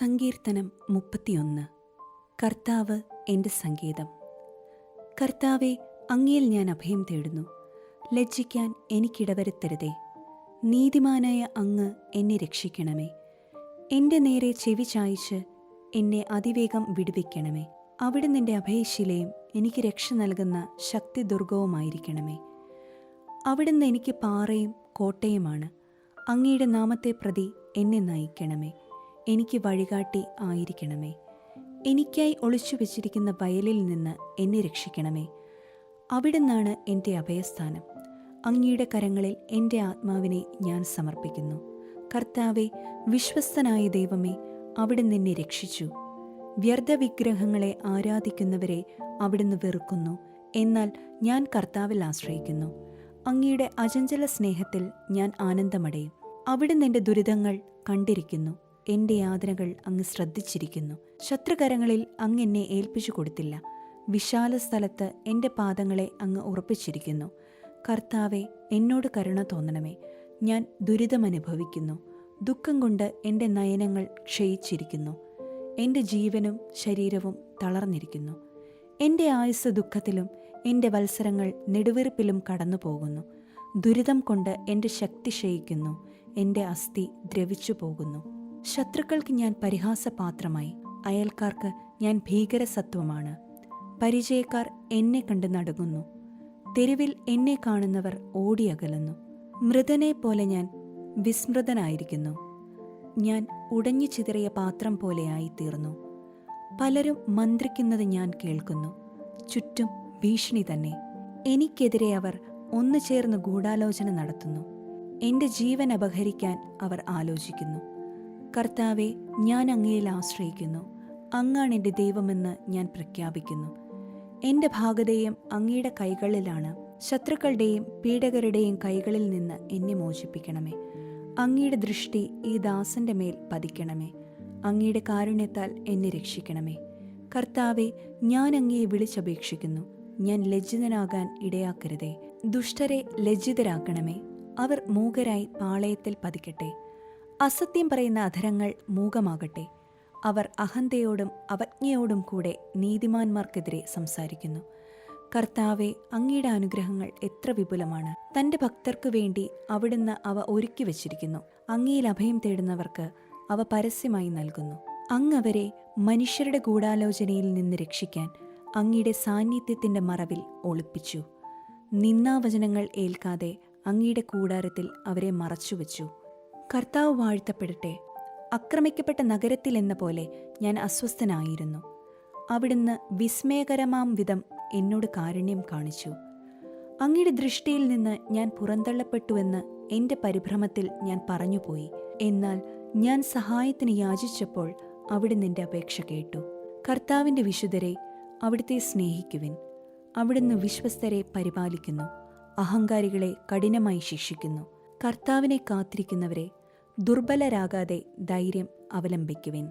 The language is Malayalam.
സങ്കീർത്തനം മുപ്പത്തിയൊന്ന്. കർത്താവ് എന്റെ സംഗീതം കർത്താവെ അങ്ങയിൽ ഞാൻ അഭയം തേടുന്നു. ലജ്ജിക്കാൻ എനിക്കിടവരുത്തരുതേ. നീതിമാനായ അങ്ങ് എന്നെ രക്ഷിക്കണമേ. എന്റെ നേരെ ചെവി ചായച്ച് എന്നെ അതിവേഗം വിടുവിക്കണമേ. അവിടെ നിന്റെ അഭയശിലയും എനിക്ക് രക്ഷ നൽകുന്ന ശക്തി ദുർഗവുമായിരിക്കണമേ അവിടുന്ന് എനിക്ക് പാറയും കോട്ടയുമാണ്. അങ്ങയുടെ നാമത്തെ പ്രതി എന്നെ നയിക്കണമേ. എനിക്ക് വഴികാട്ടി ആയിരിക്കണമേ. എനിക്കായി ഒളിച്ചു വെച്ചിരിക്കുന്ന വയലിൽ നിന്ന് എന്നെ രക്ഷിക്കണമേ. അവിടുന്നാണ് എന്റെ അഭയസ്ഥാനം. അങ്ങയുടെ കരങ്ങളിൽ എന്റെ ആത്മാവിനെ ഞാൻ സമർപ്പിക്കുന്നു. കർത്താവെ വിശ്വസ്തനായ ദൈവമേ അവിടുന്ന് എന്നെ രക്ഷിച്ചു. വ്യർത്ഥ വിഗ്രഹങ്ങളെ ആരാധിക്കുന്നവരെ അവിടുന്ന് വെറുക്കുന്നു. എന്നാൽ ഞാൻ കർത്താവിൽ ആശ്രയിക്കുന്നു. അങ്ങയുടെ അചഞ്ചല സ്നേഹത്തിൽ ഞാൻ ആനന്ദമടയും. അവിടുന്ന് എന്റെ ദുരിതങ്ങൾ കണ്ടിരിക്കുന്നു. എന്റെ യാതനകൾ അങ്ങ് ശ്രദ്ധിച്ചിരിക്കുന്നു. ശത്രുകരങ്ങളിൽ അങ്ങ് എന്നെ ഏൽപ്പിച്ചു കൊടുത്തില്ല. വിശാല സ്ഥലത്ത് എന്റെ പാദങ്ങളെ അങ്ങ് ഉറപ്പിച്ചിരിക്കുന്നു. കർത്താവെ എന്നോട് കരുണ തോന്നണമേ. ഞാൻ ദുരിതമനുഭവിക്കുന്നു. ദുഃഖം കൊണ്ട് എന്റെ നയനങ്ങൾ ക്ഷയിച്ചിരിക്കുന്നു. എന്റെ ജീവനും ശരീരവും തളർന്നിരിക്കുന്നു. എന്റെ ആയുസ് ദുഃഖത്തിലും എന്റെ വത്സരങ്ങൾ നെടുവീർപ്പിലും കടന്നു പോകുന്നു ദുരിതം കൊണ്ട് എന്റെ ശക്തി ക്ഷയിക്കുന്നു. എന്റെ അസ്ഥി ദ്രവിച്ചു പോകുന്നു ശത്രുക്കൾക്ക് ഞാൻ പരിഹാസപാത്രമായി. അയൽക്കാർക്ക് ഞാൻ ഭീകരസത്വമാണ്. പരിചയക്കാർ എന്നെ കണ്ട് നടുങ്ങുന്നു. തെരുവിൽ എന്നെ കാണുന്നവർ ഓടിയകലുന്നു. മൃതനെ പോലെ ഞാൻ വിസ്മൃതനായിരിക്കുന്നു. ഞാൻ ഉടഞ്ഞു ചിതറിയ പാത്രം പോലെയായി തീർന്നു പലരും മന്ത്രിക്കുന്നത് ഞാൻ കേൾക്കുന്നു. ചുറ്റും ഭീഷണി തന്നെ. എനിക്കെതിരെ അവർ ഒന്നു ചേർന്ന് ഗൂഢാലോചന നടത്തുന്നു. എന്റെ ജീവൻ അപഹരിക്കാൻ അവർ ആലോചിക്കുന്നു. കർത്താവെ ഞാൻ അങ്ങയിൽ ആശ്രയിക്കുന്നു. അങ്ങാണ് എന്റെ ദൈവമെന്ന് ഞാൻ പ്രഖ്യാപിക്കുന്നു. എന്റെ ഭാഗതയും അങ്ങയുടെ കൈകളിലാണ്. ശത്രുക്കളുടെയും പീഡകരുടെയും കൈകളിൽ നിന്ന് എന്നെ മോചിപ്പിക്കണമേ. അങ്ങയുടെ ദൃഷ്ടി ഈ ദാസന്റെ മേൽ പതിക്കണമേ. അങ്ങയുടെ കാരുണ്യത്താൽ എന്നെ രക്ഷിക്കണമേ. കർത്താവെ ഞാൻ അങ്ങയെ വിളിച്ചപേക്ഷിക്കുന്നു. ഞാൻ ലജ്ജിതനാകാൻ ഇടയാക്കരുതേ. ദുഷ്ടരെ ലജ്ജിതരാക്കണമേ. അവർ മൂകരായി പാളയത്തിൽ പതിക്കട്ടെ. അസത്യം പറയുന്ന അധരങ്ങൾ മൂകമാകട്ടെ. അവർ അഹന്തയോടും അവജ്ഞയോടും കൂടെ നീതിമാന്മാർക്കെതിരെ സംസാരിക്കുന്നു. കർത്താവെ അങ്ങയുടെ അനുഗ്രഹങ്ങൾ എത്ര വിപുലമാണ്. തന്റെ ഭക്തർക്കു വേണ്ടി അവിടുന്ന് അവ ഒരുക്കി വച്ചിരിക്കുന്നു. അങ്ങയിൽ അഭയം തേടുന്നവർക്ക് അവ പരസ്യമായി നൽകുന്നു. അങ്ങ് അവരെ മനുഷ്യരുടെ ഗൂഢാലോചനയിൽ നിന്ന് രക്ഷിക്കാൻ അങ്ങയുടെ സാന്നിധ്യത്തിന്റെ മറവിൽ ഒളിപ്പിച്ചു. നിന്നാവചനങ്ങൾ ഏൽക്കാതെ അങ്ങയുടെ കൂടാരത്തിൽ അവരെ മറച്ചുവെച്ചു. കർത്താവ് വാഴ്ത്തപ്പെടട്ടെ. ആക്രമിക്കപ്പെട്ട നഗരത്തിൽ എന്ന പോലെ ഞാൻ അസ്വസ്ഥനായിരുന്നു. അവിടുന്ന് വിസ്മയകരമാം വിധം എന്നോട് കാരുണ്യം കാണിച്ചു. അങ്ങയുടെ ദൃഷ്ടിയിൽ നിന്ന് ഞാൻ പുറന്തള്ളപ്പെട്ടുവെന്ന് എന്റെ പരിഭ്രമത്തിൽ ഞാൻ പറഞ്ഞുപോയി. എന്നാൽ ഞാൻ സഹായത്തിന് യാചിച്ചപ്പോൾ അവിടെ നിന്റെ അപേക്ഷ കേട്ടു. കർത്താവിന്റെ വിശുദ്ധരെ അവിടുത്തെ സ്നേഹിക്കുവിൻ. അവിടുന്ന് വിശ്വസ്തരെ പരിപാലിക്കുന്നു. അഹങ്കാരികളെ കഠിനമായി ശിക്ഷിക്കുന്നു. കർത്താവിനെ കാത്തിരിക്കുന്നവരെ ദുർബലരാകാതെ ധൈര്യം അവലംബിക്കുവിൻ.